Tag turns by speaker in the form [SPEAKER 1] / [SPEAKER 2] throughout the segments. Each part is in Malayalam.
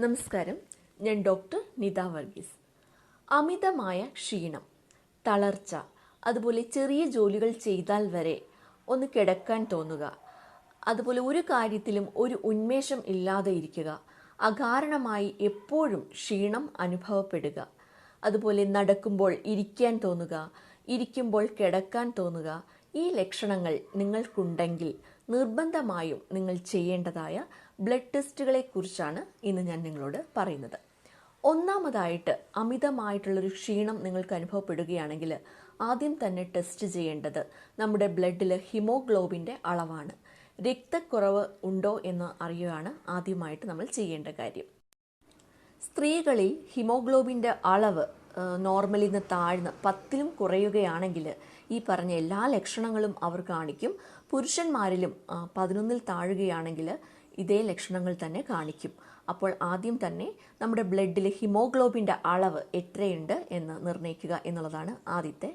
[SPEAKER 1] നമസ്കാരം. ഞാൻ ഡോക്ടർ നിത വർഗീസ്. അമിതമായ ക്ഷീണം തളർച്ച അതുപോലെ ചെറിയ ജോലികൾ ചെയ്താൽ വരെ ഒന്ന് കിടക്കാൻ തോന്നുക. അതുപോലെ ഒരു കാര്യത്തിലും ഒരു ഉന്മേഷം ഇല്ലാതെ ഇരിക്കുക. അകാരണമായി എപ്പോഴും ക്ഷീണം അനുഭവപ്പെടുക. അതുപോലെ നടക്കുമ്പോൾ ഇരിക്കാൻ തോന്നുക ഇരിക്കുമ്പോൾ കിടക്കാൻ തോന്നുക. ഈ ലക്ഷണങ്ങൾ നിങ്ങൾക്കുണ്ടെങ്കിൽ നിർബന്ധമായും നിങ്ങൾ ചെയ്യേണ്ടതായ ബ്ലഡ് ടെസ്റ്റുകളെ കുറിച്ചാണ് ഇന്ന് ഞാൻ നിങ്ങളോട് പറയുന്നത്. ഒന്നാമതായിട്ട് അമിതമായിട്ടുള്ളൊരു ക്ഷീണം നിങ്ങൾക്ക് അനുഭവപ്പെടുകയാണെങ്കിൽ ആദ്യം തന്നെ ടെസ്റ്റ് ചെയ്യേണ്ടത് നമ്മുടെ ബ്ലഡിൽ ഹിമോഗ്ലോബിന്റെ അളവാണ്. രക്തക്കുറവ് ഉണ്ടോ എന്ന് അറിയുകയാണ് ആദ്യമായിട്ട് നമ്മൾ ചെയ്യേണ്ട കാര്യം. സ്ത്രീകളിൽ ഹിമോഗ്ലോബിന്റെ അളവ് നോർമലിൽ നിന്ന് താഴ്ന്ന് പത്തിലും കുറയുകയാണെങ്കിൽ ഈ പറഞ്ഞ എല്ലാ ലക്ഷണങ്ങളും അവർ കാണിക്കും. പുരുഷന്മാരിലും പതിനൊന്നിൽ താഴുകയാണെങ്കിൽ ഇതേ ലക്ഷണങ്ങൾ തന്നെ കാണിക്കും. അപ്പോൾ ആദ്യം തന്നെ നമ്മുടെ ബ്ലഡിലെ ഹിമോഗ്ലോബിന്റെ അളവ് എത്രയുണ്ട് എന്ന് നിർണയിക്കുക എന്നുള്ളതാണ് ആദ്യത്തെ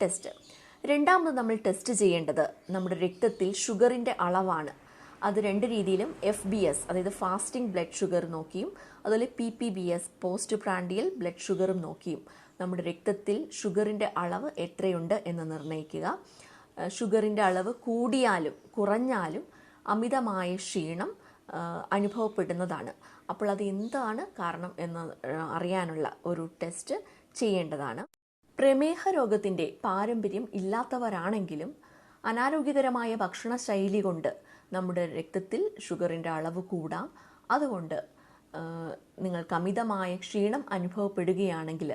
[SPEAKER 1] ടെസ്റ്റ്. രണ്ടാമത് നമ്മൾ ടെസ്റ്റ് ചെയ്യേണ്ടത് നമ്മുടെ രക്തത്തിൽ ഷുഗറിന്റെ അളവാണ്. അത് രണ്ട് രീതിയിലും എഫ് ബി എസ് അതായത് ഫാസ്റ്റിംഗ് ബ്ലഡ് ഷുഗർ നോക്കിയും അതുപോലെ P P B S post prandial blood ഷുഗറും നോക്കിയും നമ്മുടെ രക്തത്തിൽ ഷുഗറിന്റെ അളവ് എത്രയുണ്ട് എന്ന് നിർണയിക്കുക. ഷുഗറിന്റെ അളവ് കൂടിയാലും കുറഞ്ഞാലും അമിതമായ ക്ഷീണം അനുഭവപ്പെടുന്നതാണ്. അപ്പോൾ അത് എന്താണ് കാരണം എന്ന് അറിയാനുള്ള ഒരു ടെസ്റ്റ് ചെയ്യേണ്ടതാണ്. പ്രമേഹ രോഗത്തിന്റെ പാരമ്പര്യം ഇല്ലാത്തവരാണെങ്കിലും അനാരോഗ്യകരമായ ഭക്ഷണശൈലി കൊണ്ട് നമ്മുടെ രക്തത്തിൽ ഷുഗറിന്റെ അളവ് കൂടാം. അതുകൊണ്ട് നിങ്ങൾക്ക് അമിതമായ ക്ഷീണം അനുഭവപ്പെടുകയാണെങ്കിൽ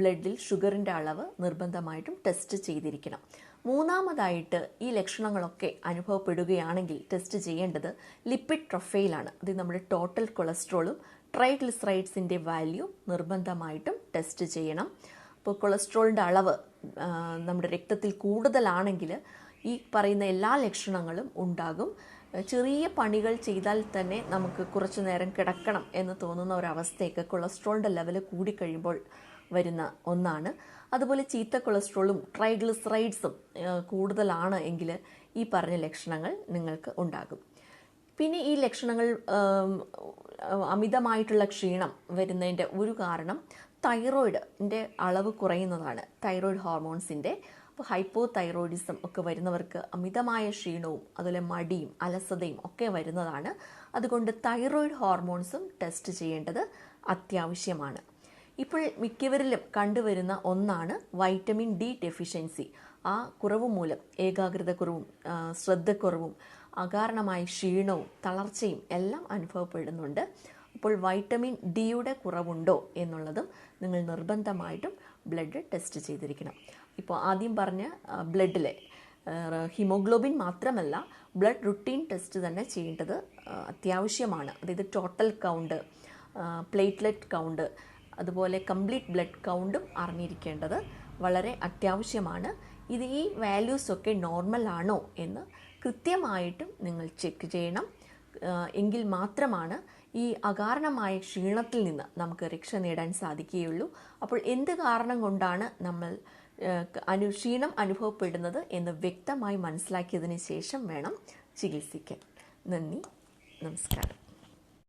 [SPEAKER 1] ബ്ലഡിൽ ഷുഗറിന്റെ അളവ് നിർബന്ധമായിട്ടും ടെസ്റ്റ് ചെയ്തിരിക്കണം. മൂന്നാമതായിട്ട് ഈ ലക്ഷണങ്ങളൊക്കെ അനുഭവപ്പെടുകയാണെങ്കിൽ ടെസ്റ്റ് ചെയ്യേണ്ടത് ലിപ്പിഡ് പ്രൊഫൈലാണ് അത് നമ്മുടെ ടോട്ടൽ കൊളസ്ട്രോളും ട്രൈഗ്ലിസറൈഡ്സിന്റെ വാല്യൂ നിർബന്ധമായിട്ടും ടെസ്റ്റ് ചെയ്യണം. അപ്പോൾ കൊളസ്ട്രോളിന്റെ അളവ് നമ്മുടെ രക്തത്തിൽ കൂടുതലാണെങ്കിൽ ഈ പറയുന്ന എല്ലാ ലക്ഷണങ്ങളും ഉണ്ടാകും. ചെറിയ പണികൾ ചെയ്താൽ തന്നെ നമുക്ക് കുറച്ചു നേരം കിടക്കണം എന്ന് തോന്നുന്ന ഒരവസ്ഥയൊക്കെ കൊളസ്ട്രോളിന്റെ ലെവൽ കൂടിക്കഴിയുമ്പോൾ വരുന്ന ഒന്നാണ്. അതുപോലെ ചീത്ത കൊളസ്ട്രോളും ട്രൈഗ്ലിസറൈഡ്സും കൂടുതലാണ് എങ്കിൽ ഈ പറഞ്ഞ ലക്ഷണങ്ങൾ നിങ്ങൾക്ക് ഉണ്ടാകും. പിന്നെ ഈ ലക്ഷണങ്ങൾ അമിതമായിട്ടുള്ള ക്ഷീണം വരുന്നതിന്റെ ഒരു കാരണം തൈറോയിഡിന്റെ അളവ് കുറയുന്നതാണ്. തൈറോയിഡ് ഹോർമോൺസിന്റെ അപ്പോൾ ഹൈപ്പോ തൈറോയിഡിസം ഒക്കെ വരുന്നവർക്ക് അമിതമായ ക്ഷീണവും അതുപോലെ മടിയും അലസതയും ഒക്കെ വരുന്നതാണ്. അതുകൊണ്ട് തൈറോയിഡ് ഹോർമോൺസും ടെസ്റ്റ് ചെയ്യേണ്ടത് അത്യാവശ്യമാണ്. ഇപ്പോൾ മിക്കവരിലും കണ്ടുവരുന്ന ഒന്നാണ് വൈറ്റമിൻ ഡി ഡെഫിഷ്യൻസി. ആ കുറവ് മൂലം ഏകാഗ്രത കുറവും ആ, ശ്രദ്ധക്കുറവും അകാരണമായ ക്ഷീണവും തളർച്ചയും എല്ലാം അനുഭവപ്പെടുന്നുണ്ട്. അപ്പോൾ വൈറ്റമിൻ ഡിയുടെ കുറവുണ്ടോ എന്നുള്ളതും നിങ്ങൾ നിർബന്ധമായിട്ടും ബ്ലഡ് ടെസ്റ്റ് ചെയ്തിരിക്കണം. ഇപ്പോൾ ആദ്യം പറഞ്ഞ ബ്ലഡിലെ ഹിമോഗ്ലോബിൻ മാത്രമല്ല ബ്ലഡ് റുട്ടീൻ ടെസ്റ്റ് തന്നെ ചെയ്യേണ്ടത് അത്യാവശ്യമാണ്. അതായത് ടോട്ടൽ കൗണ്ട് പ്ലേറ്റ്ലെറ്റ് കൗണ്ട് അതുപോലെ കംപ്ലീറ്റ് ബ്ലഡ് കൗണ്ടും അറിഞ്ഞിരിക്കേണ്ടത് വളരെ അത്യാവശ്യമാണ്. ഇത് ഈ വാല്യൂസൊക്കെ നോർമൽ ആണോ എന്ന് കൃത്യമായിട്ടും നിങ്ങൾ ചെക്ക് ചെയ്യണം. എങ്കിൽ മാത്രമാണ് ഈ അകാരണമായ ക്ഷീണത്തിൽ നിന്ന് നമുക്ക് രക്ഷ നേടാൻ സാധിക്കുകയുള്ളൂ. അപ്പോൾ എന്ത് കാരണം കൊണ്ടാണ് നമ്മൾ അനു ക്ഷീണം അനുഭവപ്പെടുന്നത് എന്ന് വ്യക്തമായി മനസ്സിലാക്കിയതിന് ശേഷം വേണം ചികിത്സിക്കാൻ. നന്ദി നമസ്കാരം.